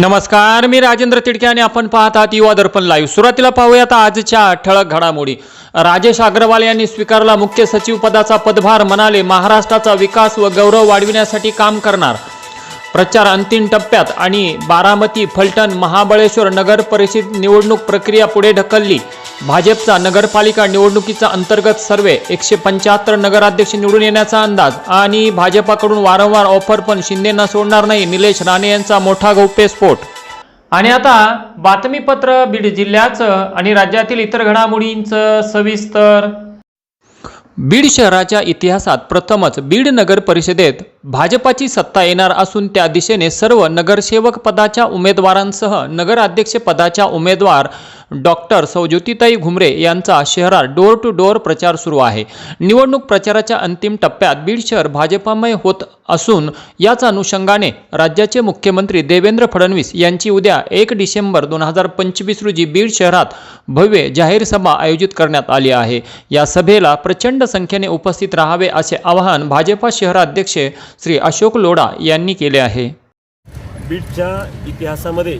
नमस्कार मी राजेंद्र तिडके आणि आपण पाहत आहात युवा दर्पण लाईव्ह सुरुवातीला पाहूयात आजच्या ठळक घडामोडी. राजेश अग्रवाल यांनी स्वीकारला मुख्य सचिव पदाचा पदभार म्हणाले महाराष्ट्राचा विकास व गौरव वाढविण्यासाठी काम करणार. प्रचार अंतिम टप्प्यात आणि बारामती फलटण महाबळेश्वर नगर परिषद निवडणूक प्रक्रिया पुढे ढकलली. भाजपचा नगरपालिका निवडणुकीचा अंतर्गत सर्वे एकशे पंच्याहत्तर नगराध्यक्ष निवडून येण्याचा अंदाज आणि भाजपाकडून वारंवार ऑफर पण शिंदेना सोडणार नाही निलेश राणे यांचा मोठा गौप्यस्फोट आणि आता बातमीपत्र बीड जिल्ह्याचं आणि राज्यातील इतर घडामोडींचं सविस्तर बीड शहराच्या इतिहासात प्रथमच बीड नगर परिषदेत भाजपाची सत्ता येणार असून त्या दिशेने सर्व नगरसेवक पदाच्या उमेदवारांसह नगराध्यक्ष पदाच्या उमेदवार डॉक्टर सौज्योतिताई घुमरे यांचा शहरात डोअर टू डोअर प्रचार सुरू आहे. निवडणूक प्रचाराच्या अंतिम टप्प्यात बीड शहर भाजपामय होत असून याच अनुषंगाने राज्याचे मुख्यमंत्री देवेंद्र फडणवीस यांची उद्या एक डिसेंबर दोन हजार पंचवीस रोजी बीड शहरात भव्य जाहीर सभा आयोजित करण्यात आली आहे. या सभेला प्रचंड संख्येने उपस्थित राहावे असे आवाहन भाजपा शहराध्यक्ष श्री अशोक लोढा यांनी केले आहे. बीडच्या इतिहासामध्ये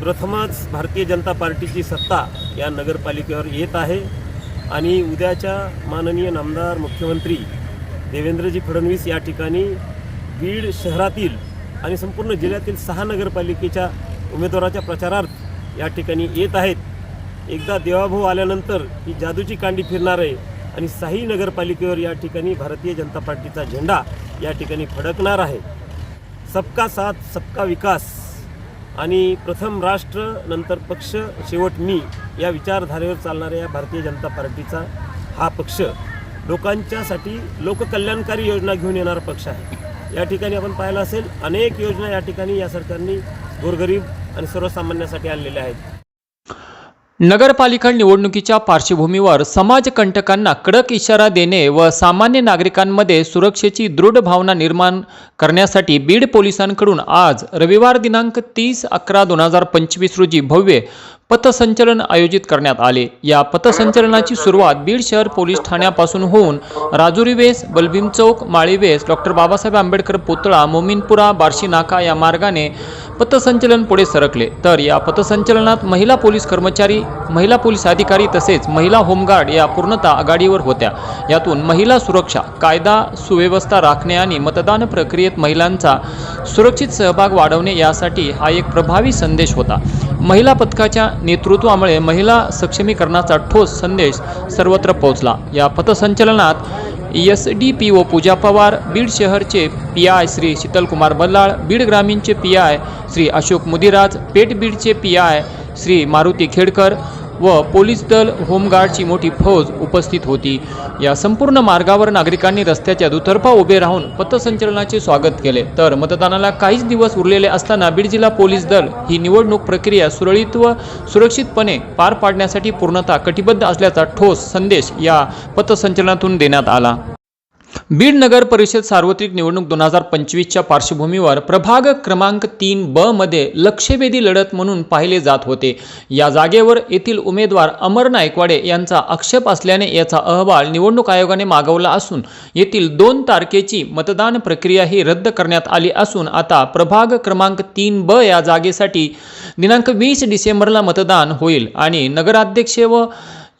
प्रथमच भारतीय जनता पार्टीची सत्ता या नगरपालिकेवर येत आहे. आणि उद्याच्या माननीय नामदार मुख्यमंत्री देवेंद्रजी फडणवीस या ठिकाणी बीड शहरातील आणि संपूर्ण जिल्ह्यातील सहा नगरपालिकेच्या उमेदवाराच्या प्रचारार्थ या ठिकाणी येत आहेत. एकदा देवाभाऊ आल्यानंतर ही जादूची कांडी फिरणार आहे आणि साही नगरपालिकेवर या ठिकाणी भारतीय जनता पार्टीचा झेंडा या ठिकाणी फडकणार आहे. सबका साथ सबका विकास. आणि प्रथम राष्ट्र नंतर पक्ष शेवट मी या विचारधारेवर चालणाऱ्या या भारतीय जनता पार्टीचा हा पक्ष लोकांच्यासाठी लोककल्याणकारी योजना घेऊन येणारा पक्ष आहे. या ठिकाणी आपण पाहिलं असेल अनेक योजना या ठिकाणी या सरकारने गोरगरीब आणि सर्वसामान्यासाठी आणलेल्या आहेत. नगरपालिका निवडणुकीच्या पार्श्वभूमीवर समाजकंटकांना कडक इशारा देणे व सामान्य नागरिकांमध्ये सुरक्षेची दृढ भावना निर्माण करण्यासाठी बीड पोलिसांकडून आज रविवार दिनांक तीस अकरा दोन हजार पंचवीस रोजी भव्य पथसंचलन आयोजित करण्यात आले. या पथसंचलनाची सुरुवात बीड शहर पोलीस ठाण्यापासून होऊन राजुरी वेस बलभीम चौक माळी वेस डॉक्टर बाबासाहेब आंबेडकर पुतळा मोमीनपुरा बार्शी नाका या मार्गाने पथसंचलन पुढे सरकले. तर या पथसंचलनात महिला पोलीस कर्मचारी महिला पोलीस अधिकारी तसेच महिला होमगार्ड या पूर्णतः आघाडीवर होत्या. यातून महिला सुरक्षा कायदा सुव्यवस्था राखणे आणि मतदान प्रक्रियेत महिलांचा सुरक्षित सहभाग वाढवणे यासाठी हा एक प्रभावी संदेश होता. महिला पथकाच्या नेतृत्वामुळे महिला सक्षमीकरणाचा ठोस संदेश सर्वत्र पोहोचला. या पथसंचलनात S D P O Pooja Pawar Beed शहरचे P I Shri Sheetalkumar Ballal Beed ग्रामीणचे पी आय श्री अशोक मुदिराज पेठ बीडचे पी आय श्री मारुती खेडकर व पोलीस दल होमगार्डची मोठी फौज उपस्थित होती. या संपूर्ण मार्गावर नागरिकांनी रस्त्याच्या दुतर्फा उभे राहून पथसंचलनाचे स्वागत केले. तर मतदानाला काहीच दिवस उरलेले असताना बीड जिल्हा पोलीस दल ही निवडणूक प्रक्रिया सुरळीत व सुरक्षितपणे पार पाडण्यासाठी पूर्णतः कटिबद्ध असल्याचा ठोस संदेश या पथसंचलनातून देण्यात आला. बीड नगर परिषद सार्वत्रिक निवडणूक दोन हजार पंचवीसच्या पार्श्वभूमीवर प्रभाग क्रमांक तीन ब मध्ये लक्षवेधी लढत म्हणून पाहिले जात होते. या जागेवर येथील उमेदवार अमर नायकवाडे यांचा आक्षेप असल्याने याचा अहवाल निवडणूक आयोगाने मागवला असून येथील दोन तारखेची मतदान प्रक्रिया ही रद्द करण्यात आली असून आता प्रभाग क्रमांक तीन ब या जागेसाठी दिनांक वीस डिसेंबरला मतदान होईल आणि नगराध्यक्ष व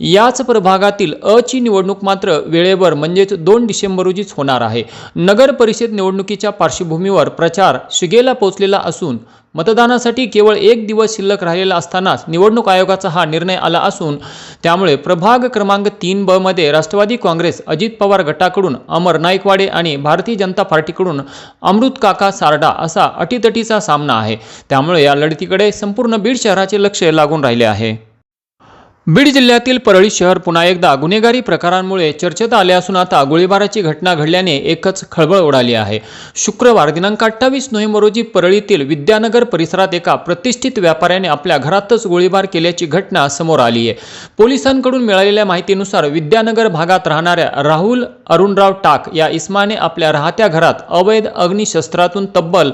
याच प्रभागातील अ ची निवडणूक मात्र वेळेवर म्हणजेच दोन डिसेंबर रोजीच होणार आहे. नगर परिषद निवडणुकीच्या पार्श्वभूमीवर प्रचार शिगेला पोहोचलेला असून मतदानासाठी केवळ एक दिवस शिल्लक राहिलेला असतानाच निवडणूक आयोगाचा हा निर्णय आला असून त्यामुळे प्रभाग क्रमांक तीन ब मध्ये राष्ट्रवादी काँग्रेस अजित पवार गटाकडून अमर नाईकवाडे आणि भारतीय जनता पार्टीकडून अमृत काका सारडा असा अटीतटीचा सामना आहे. त्यामुळे या लढतीकडे संपूर्ण बीड शहराचे लक्ष लागून राहिले आहे. बीड जिल्ह्यातील परळी शहर पुन्हा एकदा गुन्हेगारी प्रकारांमुळे चर्चेत आले असून आता गोळीबाराची घटना घडल्याने एकच खळबळ उडाली आहे. शुक्रवार दिनांक अठ्ठावीस नोव्हेंबर रोजी परळीतील विद्यानगर परिसरात एका प्रतिष्ठित व्यापाऱ्याने आपल्या घरातच गोळीबार केल्याची घटना समोर आली आहे. पोलिसांकडून मिळालेल्या माहितीनुसार विद्यानगर भागात राहणाऱ्या राहुल अरुणराव टाक या इस्माने आपल्या राहत्या घरात अवैध अग्निशस्त्रातून तब्बल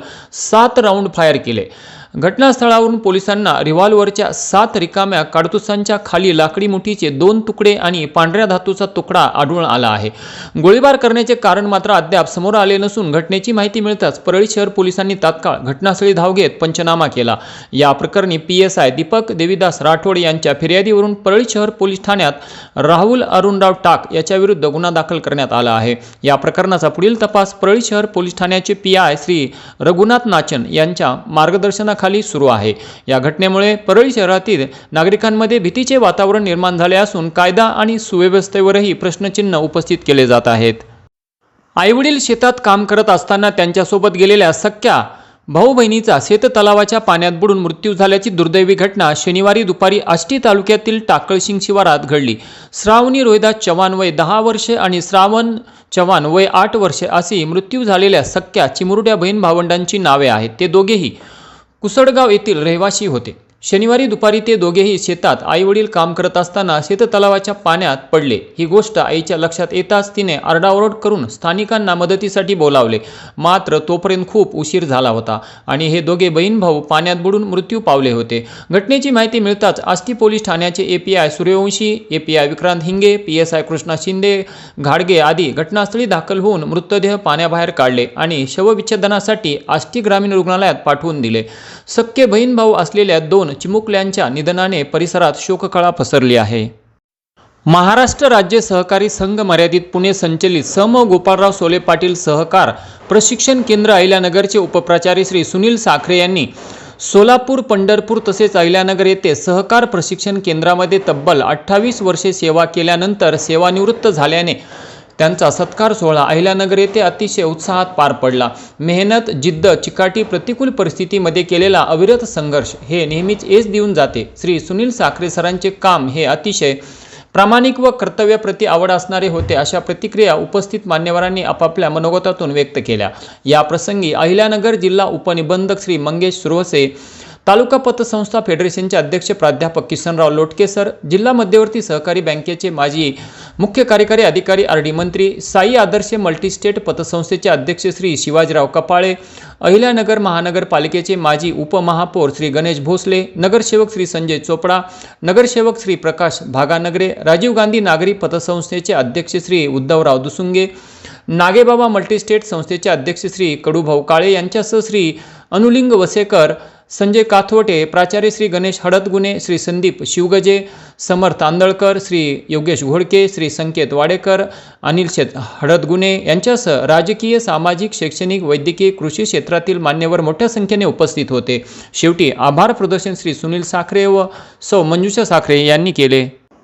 सात राऊंड फायर केले. घटनास्थळावरून पोलिसांना रिव्हॉल्व्हरच्या सात रिकाम्या काडतुसांच्या खाली लाकडी मुठीचे दोन तुकडे आणि पांढऱ्या धातूचा तुकडा आढळून आला आहे. गोळीबार करण्याचे कारण मात्र अद्याप समोर आले नसून घटनेची माहिती मिळताच परळी शहर पोलिसांनी तात्काळ घटनास्थळी धाव घेत पंचनामा केला. या प्रकरणी P S I Deepak Devidas Rathod यांच्या फिर्यादीवरून परळी शहर पोलीस ठाण्यात राहुल अरुणराव टाक याच्याविरुद्ध गुन्हा दाखल करण्यात आला आहे. या प्रकरणाचा पुढील तपास परळी शहर पोलीस ठाण्याचे पी आय श्री रघुनाथ नाचन यांच्या मार्गदर्शनाखाली सुरू आहे. या घटनेमुळे परळी शहरातील नागरिकांमध्ये भीतीचे वातावरण निर्माण झाले असून कायदा आणि सुव्यवस्थेवरही प्रश्नचिन्ह उपस्थित केले जात आहेत. आईवडील शेतात काम करत असताना त्यांच्यासोबत गेलेल्या सख्या भाऊ बहिणीचा शेततलावाच्या पाण्यात बुडून मृत्यू झाल्याची दुर्दैवी घटना शनिवारी दुपारी आष्टी तालुक्यातील टाकळशिंग शिवारात घडली. श्रावणी रोहिदास चव्हाण वय दहा वर्षे आणि श्रावण चव्हाण वय आठ वर्षे अशी मृत्यू झालेल्या सख्या चिमुरड्या बहीण भावंडांची नावे आहेत. ते दोघेही कुसडगाव येथील रहिवासी होते. शनिवारी दुपारी ते दोघेही शेतात आईवडील काम करत असताना शेततलावाच्या पाण्यात पडले. ही गोष्ट आईच्या लक्षात येताच तिने आरडाओरड करून स्थानिकांना मदतीसाठी बोलावले. मात्र तोपर्यंत खूप उशीर झाला होता आणि हे दोघे बहीण भाऊ पाण्यात बुडून मृत्यू पावले होते. घटनेची माहिती मिळताच आष्टी पोलीस ठाण्याचे A P I Suryavanshi A P I Vikrant Hinge P S I Krishna Shinde घाडगे आदी घटनास्थळी दाखल होऊन मृतदेह पाण्याबाहेर काढले आणि शवविच्छेदनासाठी आष्टी ग्रामीण रुग्णालयात पाठवून दिले. सख्खे बहीण भाऊ असलेल्या दोन चिमुकल्यांच्या निधनाने परिसरात शोककळा पसरली आहे. महाराष्ट्र राज्य सहकारी संघ मर्यादित पुणे संचलित सम गोपाळराव सोले पाटील सहकार प्रशिक्षण केंद्र अहिल्यानगरचे उपप्राचार्य श्री सुनील साखरे यांनी सोलापूर पंढरपूर तसेच अहिल्यानगर येथे सहकार प्रशिक्षण केंद्रामध्ये तब्बल अठ्ठावीस वर्षे सेवा केल्यानंतर सेवानिवृत्त झाल्याने त्यांचा सत्कार सोहळा अहिल्यानगर येथे अतिशय उत्साहात पार पडला. मेहनत जिद्द चिकाटी प्रतिकूल परिस्थितीमध्ये केलेला अविरत संघर्ष हे नेहमीच एस देऊन जाते. श्री सुनील साखरे सरांचे काम हे अतिशय प्रामाणिक व कर्तव्याप्रती आवड असणारे होते अशा प्रतिक्रिया उपस्थित मान्यवरांनी आपापल्या मनोगतातून व्यक्त केल्या. या प्रसंगी अहिल्यानगर जिल्हा उपनिबंधक श्री मंगेश सुरवसे तालुका पतसंस्था फेडरेशनचे अध्यक्ष प्राध्यापक किसनराव लोटके सर जिल्हा मध्यवर्ती सहकारी बँकेचे माजी मुख्य कार्यकारी अधिकारी आर डी मंत्री साई आदर्श मल्टीस्टेट पतसंस्थेचे अध्यक्ष श्री शिवाजीराव कपाळे अहिल्यानगर महानगरपालिकेचे माजी उपमहापौर श्री गणेश भोसले नगरसेवक श्री संजय चोपडा नगरसेवक श्री प्रकाश भागानगरे राजीव गांधी नागरी पतसंस्थेचे अध्यक्ष श्री उद्धवराव दुसुंगे नागेबाबा मल्टीस्टेट संस्थेचे अध्यक्ष श्री कडूभाऊ काळे यांच्यासह श्री अनुलिंग वसेकर संजय काथवटे प्राचार्य श्री गणेश हडदगुणे श्री संदीप शिवगजे समर्थ तांदळकर श्री योगेश घोडके श्री संकेत वाडेकर अनिल शेत हडदगुणे यांच्यासह राजकीय सामाजिक शैक्षणिक वैद्यकीय कृषी क्षेत्रातील मान्यवर मोठ्या संख्येने उपस्थित होते. शेवटी आभार प्रदर्शन श्री सुनील साखरे व सौ मंजुषा साखरे यांनी केले.